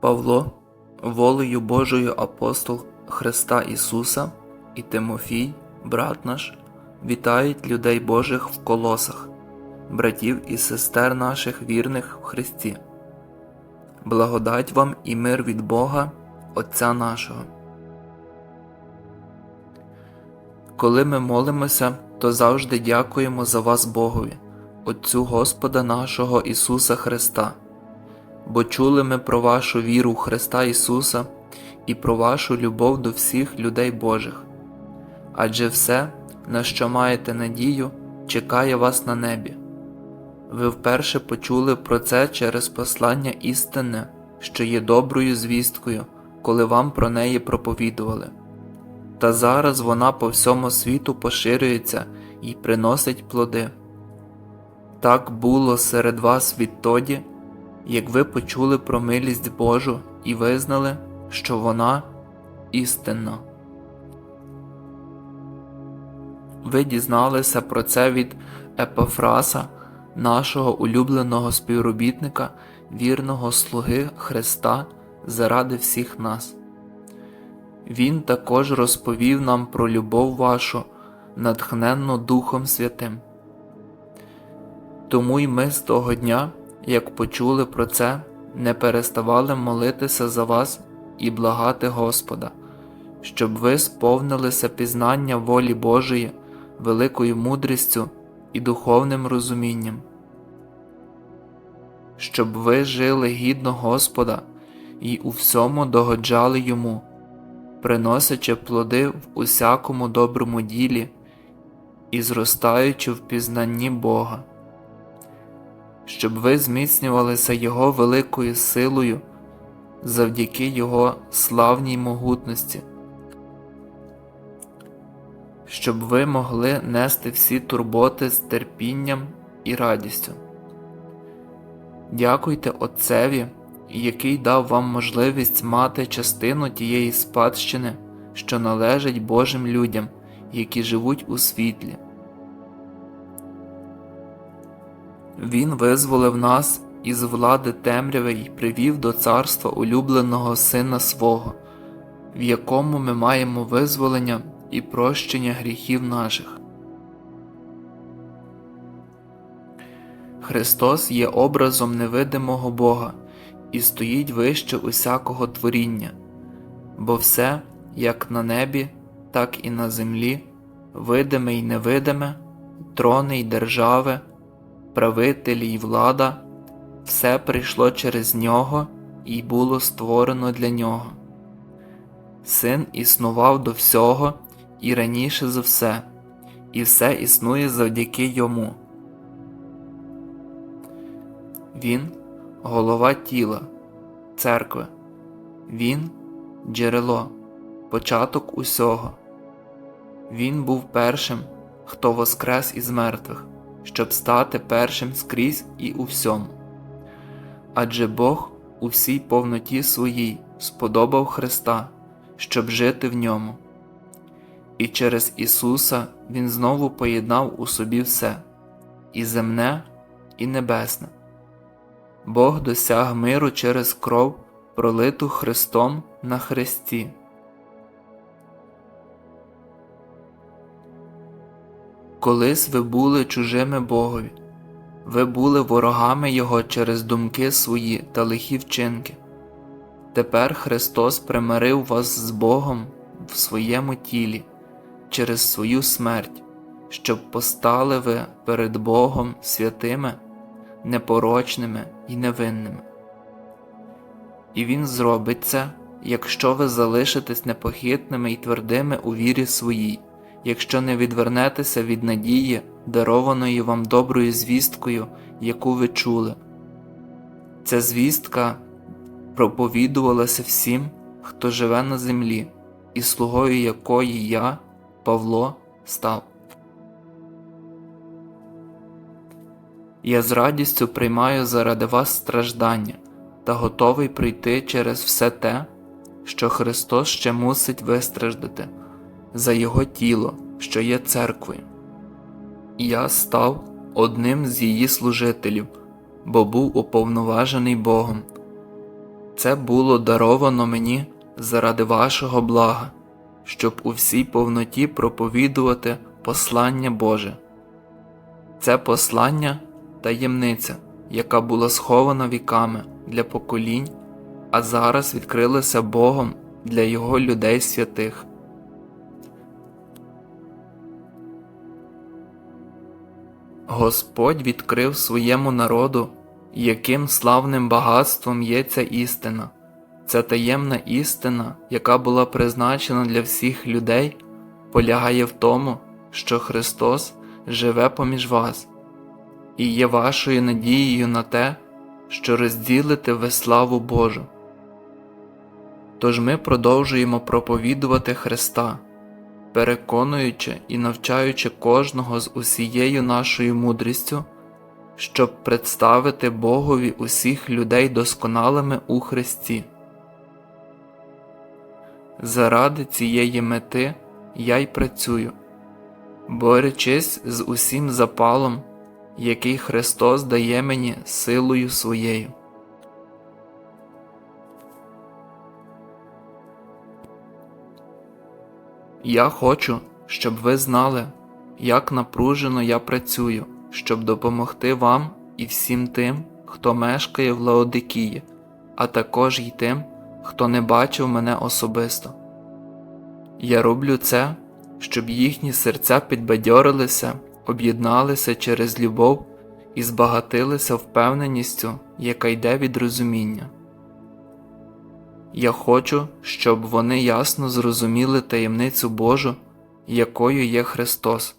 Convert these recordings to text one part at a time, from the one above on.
Павло, волею Божою апостол Христа Ісуса і Тимофій, брат наш, вітають людей Божих в колосах, братів і сестер наших вірних в Христі. Благодать вам і мир від Бога, Отця нашого. Коли ми молимося, то завжди дякуємо за вас Богові, Отцю Господа нашого Ісуса Христа бо чули ми про вашу віру в Христа Ісуса і про вашу любов до всіх людей Божих. Адже все, на що маєте надію, чекає вас на небі. Ви вперше почули про це через послання істини, що є доброю звісткою, коли вам про неї проповідували. Та зараз вона по всьому світу поширюється і приносить плоди. Так було серед вас відтоді, як ви почули про милість Божу і визнали, що вона істинна. Ви дізналися про це від Епафраса, нашого улюбленого співробітника, вірного слуги Христа заради всіх нас. Він також розповів нам про любов вашу, натхненну Духом Святим. Тому й ми з того дня як почули про це, не переставали молитися за вас і благати Господа, щоб ви сповнилися пізнання волі Божої, великою мудрістю і духовним розумінням, щоб ви жили гідно Господа і у всьому догоджали Йому, приносячи плоди в усякому доброму ділі і зростаючи в пізнанні Бога щоб ви зміцнювалися Його великою силою завдяки Його славній могутності, щоб ви могли нести всі турботи з терпінням і радістю. Дякуйте Отцеві, який дав вам можливість мати частину тієї спадщини, що належить Божим людям, які живуть у світлі. Він визволив нас із влади темряви і привів до царства улюбленого Сина свого, в якому ми маємо визволення і прощення гріхів наших. Христос є образом невидимого Бога і стоїть вище усякого творіння, бо все, як на небі, так і на землі, видиме й невидиме, трони й держави правителі й влада, все прийшло через нього і було створено для нього. Син існував до всього і раніше за все, і все існує завдяки йому. Він голова тіла, церкви, Він джерело, початок усього. Він був першим, хто воскрес із мертвих щоб стати першим скрізь і у всьому. Адже Бог у всій повноті своїй сподобав Христа, щоб жити в ньому, і через Ісуса Він знову поєднав у собі все і земне, і небесне. Бог досяг миру через кров, пролиту Христом на Христі. Колись ви були чужими Богові, ви були ворогами Його через думки свої та лихі вчинки. Тепер Христос примирив вас з Богом в своєму тілі через свою смерть, щоб постали ви перед Богом святими, непорочними і невинними. І Він зробить це, якщо ви залишитесь непохитними і твердими у вірі своїй якщо не відвернетеся від надії, дарованої вам доброю звісткою, яку ви чули. Ця звістка проповідувалася всім, хто живе на землі, і слугою якої я, Павло, став. Я з радістю приймаю заради вас страждання та готовий прийти через все те, що Христос ще мусить вистраждати за Його тіло, що є церквою. Я став одним з її служителів, бо був уповноважений Богом, Це було даровано мені заради вашого блага, щоб у всій повноті проповідувати послання Боже. Це послання таємниця, яка була схована віками для поколінь, а зараз відкрилася Богом для Його людей святих. Господь відкрив своєму народу, яким славним багатством є ця істина. Ця таємна істина, яка була призначена для всіх людей, полягає в тому, що Христос живе поміж вас і є вашою надією на те, що розділите ви славу Божу. Тож ми продовжуємо проповідувати Христа, переконуючи і навчаючи кожного з усією нашою мудрістю, щоб представити Богові усіх людей досконалими у Христі. Заради цієї мети я й працюю, борючись з усім запалом, який Христос дає мені силою своєю. Я хочу, щоб ви знали, як напружено я працюю, щоб допомогти вам і всім тим, хто мешкає в Лаодикії, а також й тим, хто не бачив мене особисто. Я роблю це, щоб їхні серця підбадьорилися, об'єдналися через любов і збагатилися впевненістю, яка йде від розуміння. Я хочу, щоб вони ясно зрозуміли таємницю Божу, якою є Христос.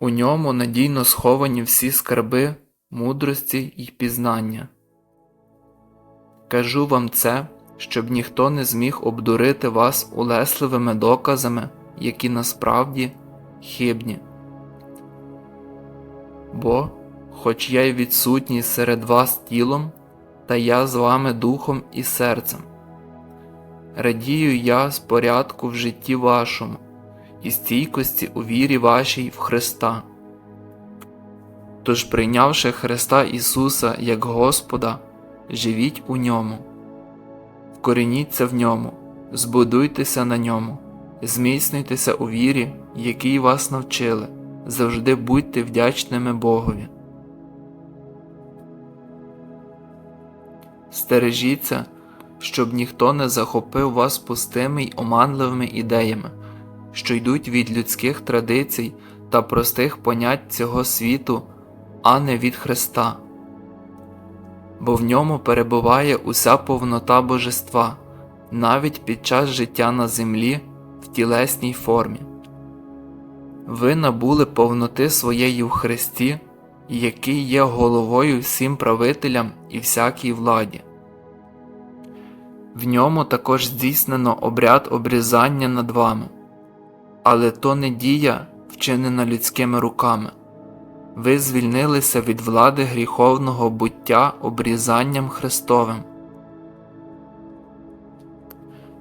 У ньому надійно сховані всі скарби, мудрості й пізнання. Кажу вам це, щоб ніхто не зміг обдурити вас улесливими доказами, які насправді хибні. Бо, хоч я й відсутній серед вас тілом, та я з вами духом і серцем. Радію я з порядку в житті вашому і стійкості у вірі вашій в Христа. Тож, прийнявши Христа Ісуса як Господа, живіть у ньому, вкорініться в ньому, збудуйтеся на ньому, зміцнюйтеся у вірі, якій вас навчили, завжди будьте вдячними Богові. Стережіться, щоб ніхто не захопив вас пустими й оманливими ідеями, що йдуть від людських традицій та простих понять цього світу, а не від Христа, бо в ньому перебуває уся повнота Божества навіть під час життя на землі в тілесній формі. Ви набули повноти своєї в Христі який є головою всім правителям і всякій владі. В ньому також здійснено обряд обрізання над вами, але то не дія, вчинена людськими руками. Ви звільнилися від влади гріховного буття обрізанням Христовим.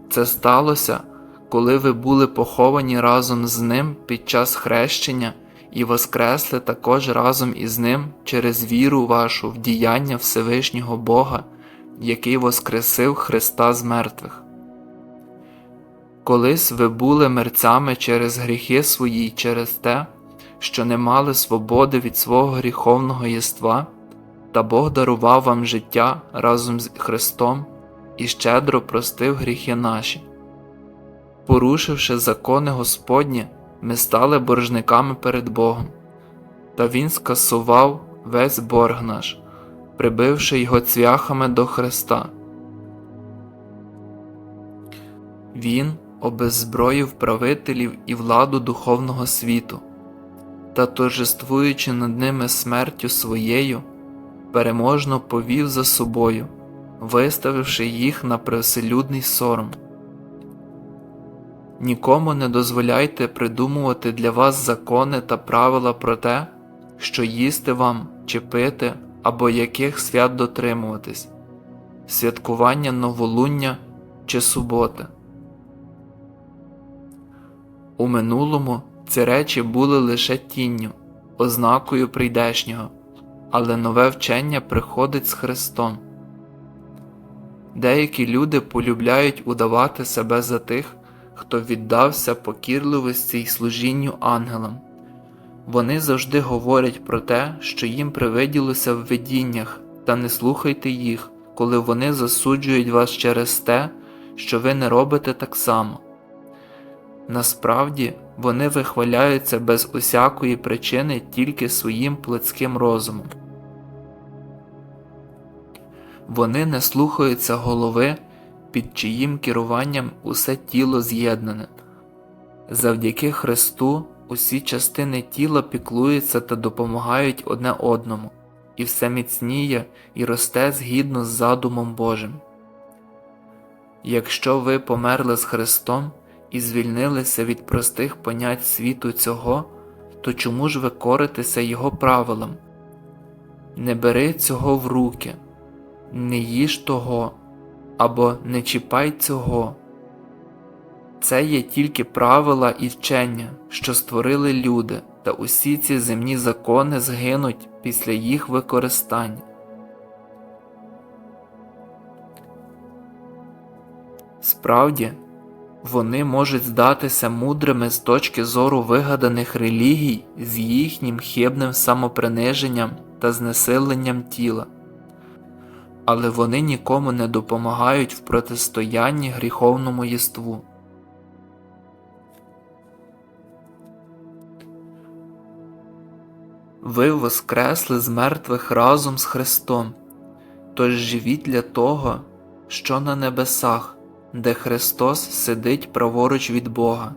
Це сталося, коли ви були поховані разом з Ним під час хрещення і воскресли також разом із Ним через віру вашу в діяння Всевишнього Бога, який воскресив Христа з мертвих. Колись ви були мерцями через гріхи свої через те, що не мали свободи від свого гріховного єства, та Бог дарував вам життя разом з Христом і щедро простив гріхи наші. Порушивши закони Господні, ми стали боржниками перед Богом, та Він скасував весь борг наш, прибивши його цвяхами до Христа. Він обеззброїв правителів і владу духовного світу та, торжествуючи над ними смертю своєю, переможно повів за собою, виставивши їх на привселюдний сором. Нікому не дозволяйте придумувати для вас закони та правила про те, що їсти вам чи пити або яких свят дотримуватись, святкування новолуння чи суботи. У минулому ці речі були лише тінню, ознакою прийдешнього, але нове вчення приходить з Христом. Деякі люди полюбляють удавати себе за тих, хто віддався покірливості й служінню ангелам. Вони завжди говорять про те, що їм привиділося в видіннях, та не слухайте їх, коли вони засуджують вас через те, що ви не робите так само. Насправді вони вихваляються без усякої причини тільки своїм плотським розумом. Вони не слухаються голови, під чиїм керуванням усе тіло з'єднане. Завдяки Христу усі частини тіла піклуються та допомагають одне одному, і все міцніє і росте згідно з задумом Божим. Якщо ви померли з Христом і звільнилися від простих понять світу цього, то чому ж ви коритеся Його правилам? Не бери цього в руки, не їж того або не чіпай цього. Це є тільки правила і вчення, що створили люди, та усі ці земні закони згинуть після їх використання. Справді, вони можуть здатися мудрими з точки зору вигаданих релігій з їхнім хибним самоприниженням та знесиленням тіла, але вони нікому не допомагають в протистоянні гріховному єству. Ви воскресли з мертвих разом з Христом, тож живіть для того, що на небесах, де Христос сидить праворуч від Бога.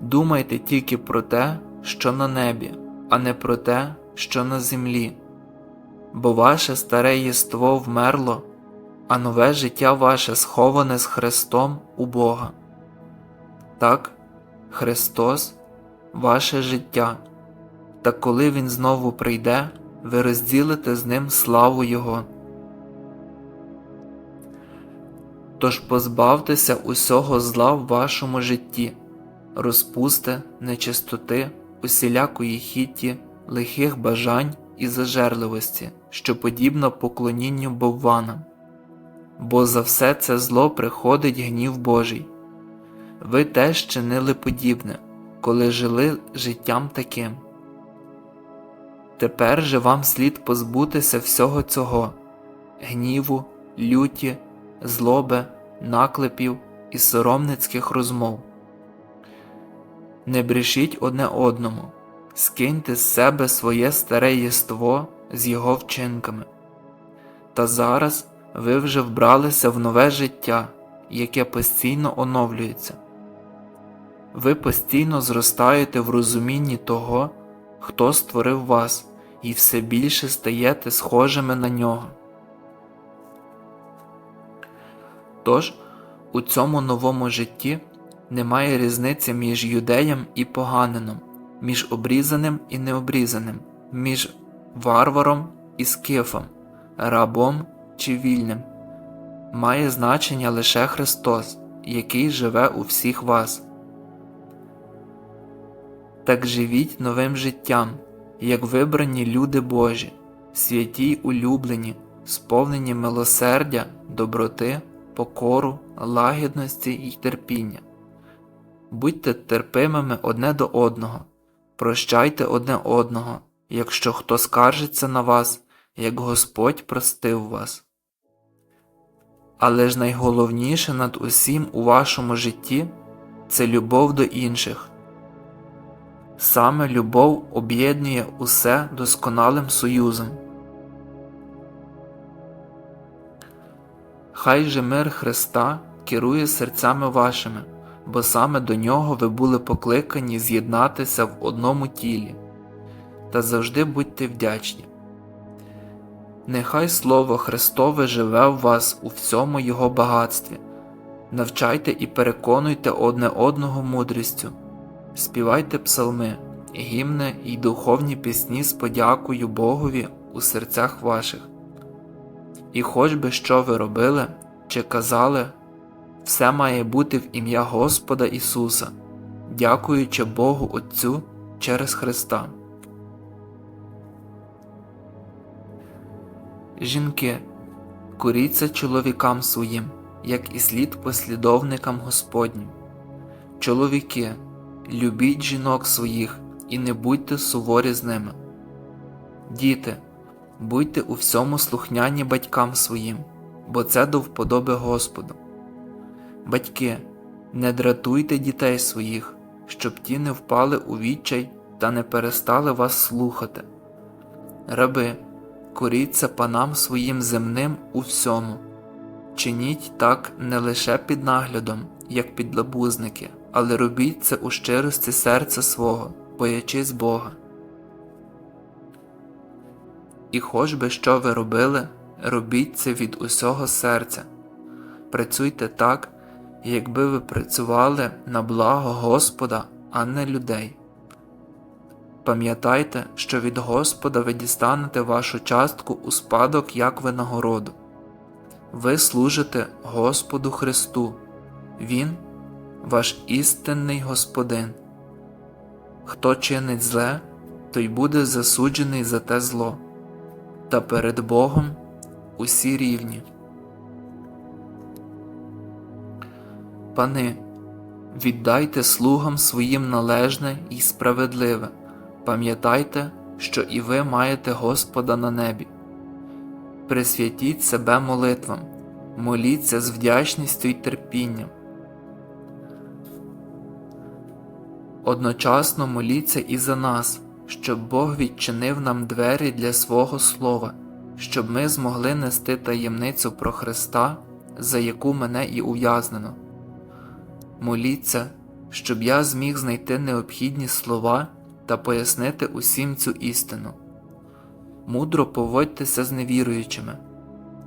Думайте тільки про те, що на небі, а не про те, що на землі, бо ваше старе єство вмерло, а нове життя ваше сховане з Христом у Бога. Так, Христос ваше життя та коли Він знову прийде, ви розділите з ним славу Його. Тож позбавтеся усього зла в вашому житті, розпусти, нечистоти, усілякої хіті, лихих бажань і зажерливості, що подібно поклонінню бовванам. Бо за все це зло приходить гнів Божий. Ви теж чинили подібне, коли жили життям таким. Тепер же вам слід позбутися всього цього гніву, люті, злоби, наклепів і соромницьких розмов. Не брешіть одне одному, скиньте з себе своє старе єство з його вчинками. Та зараз ви вже вбралися в нове життя, яке постійно оновлюється. Ви постійно зростаєте в розумінні того, хто створив вас і все більше стаєте схожими на нього. Тож у цьому новому житті немає різниці між юдеєм і поганином, між обрізаним і необрізаним, між варваром і скифом, рабом чи вільним. Має значення лише Христос, який живе у всіх вас. Так живіть новим життям як вибрані люди Божі, святі улюблені, сповнені милосердя, доброти, покору, лагідності й терпіння. Будьте терпимими одне до одного, прощайте одне одного, якщо хто скаржиться на вас, як Господь простив вас. Але ж найголовніше над усім у вашому житті це любов до інших. Саме любов об'єднує усе досконалим союзом. Хай же мир Христа керує серцями вашими, бо саме до нього ви були покликані з'єднатися в одному тілі, та завжди будьте вдячні. Нехай Слово Христове живе в вас у всьому Його багатстві, навчайте і переконуйте одне одного мудрістю. Співайте псалми, гімни й духовні пісні з подякою Богові у серцях ваших. І хоч би що ви робили чи казали, все має бути в ім'я Господа Ісуса, дякуючи Богу Отцю через Христа. Жінки, коріться чоловікам своїм, як і слід послідовникам Господнім. Чоловіки, любіть жінок своїх і не будьте суворі з ними. Діти, будьте у всьому слухняні батькам своїм, бо це до вподоби Господу. Батьки, не дратуйте дітей своїх, щоб ті не впали у відчай та не перестали вас слухати. Раби, коріться панам своїм земним у всьому. Чиніть так не лише під наглядом, як підлабузники, але робіть це у щирості серця свого, боячись Бога. І хоч би що ви робили, робіть це від усього серця. Працюйте так, якби ви працювали на благо Господа, а не людей. Пам'ятайте, що від Господа ви дістанете вашу частку у спадок як винагороду. Ви служите Господу Христу, Він ваш істинний Господин. Хто чинить зле, той буде засуджений за те зло, та перед Богом усі рівні. Пани, віддайте слугам своїм належне і справедливе, пам'ятайте, що і ви маєте Господа на небі. Присвятіть себе молитвам, моліться з вдячністю й терпінням. Одночасно моліться і за нас, щоб Бог відчинив нам двері для свого Слова, щоб ми змогли нести таємницю про Христа, за яку мене і ув'язнено. Моліться, щоб я зміг знайти необхідні слова та пояснити усім цю істину. Мудро поводьтеся з невіруючими,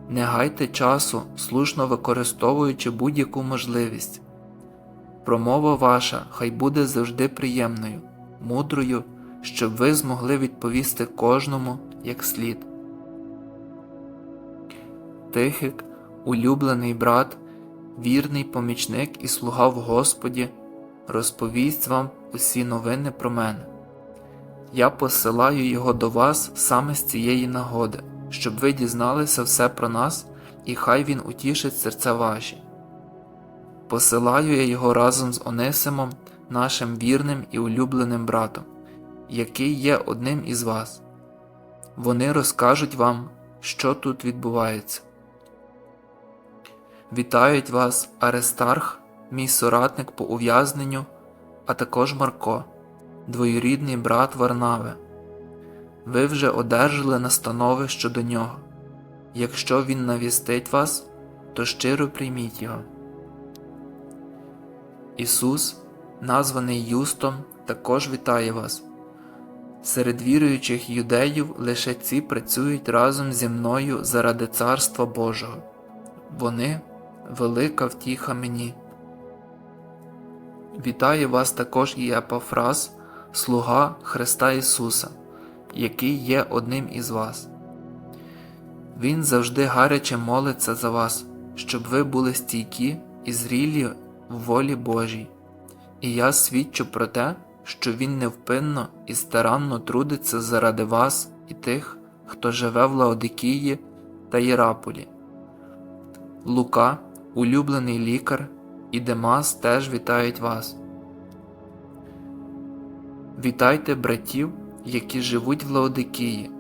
не гайте часу, слушно використовуючи будь-яку можливість. Промова ваша хай буде завжди приємною, мудрою, щоб ви змогли відповісти кожному як слід. Тихик, улюблений брат, вірний помічник і слуга в Господі, розповість вам усі новини про мене. Я посилаю його до вас саме з цієї нагоди, щоб ви дізналися все про нас, і хай він утішить серця ваші. Посилаю я його разом з Онисимом, нашим вірним і улюбленим братом, який є одним із вас. Вони розкажуть вам, що тут відбувається. Вітають вас Аристарх, мій соратник по ув'язненню, а також Марко, двоюрідний брат Варнаве. Ви вже одержали настанови щодо нього. Якщо він навістить вас, то щиро прийміть його. Ісус, названий Юстом, також вітає вас. Серед віруючих юдеїв лише ці працюють разом зі мною заради Царства Божого. Вони велика втіха мені. Вітає вас також і Епафраз, слуга Христа Ісуса, який є одним із вас. Він завжди гаряче молиться за вас, щоб ви були стійкі і зрілі в волі Божій, і я свідчу про те, що Він невпинно і старанно трудиться заради вас і тих, хто живе в Лаодикії та Єраполі. Лука, улюблений лікар, і Демас теж вітають вас. Вітайте братів, які живуть в Лаодикії,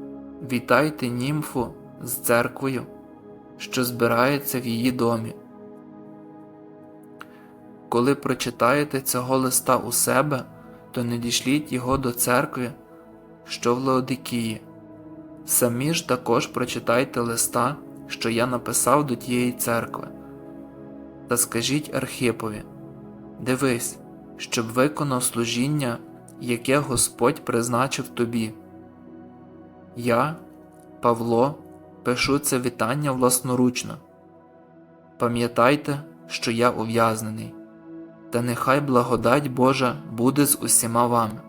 вітайте німфу з церквою, що збирається в її домі. Коли прочитаєте цього листа у себе, то не дішліть його до церкви, що в Лаодикії. Самі ж також прочитайте листа, що я написав до тієї церкви, та скажіть Архипові Дивись, щоб виконав служіння, яке Господь призначив тобі. Я, Павло, пишу це вітання власноручно. Пам'ятайте, що я ув'язнений та нехай благодать Божа буде з усіма вами.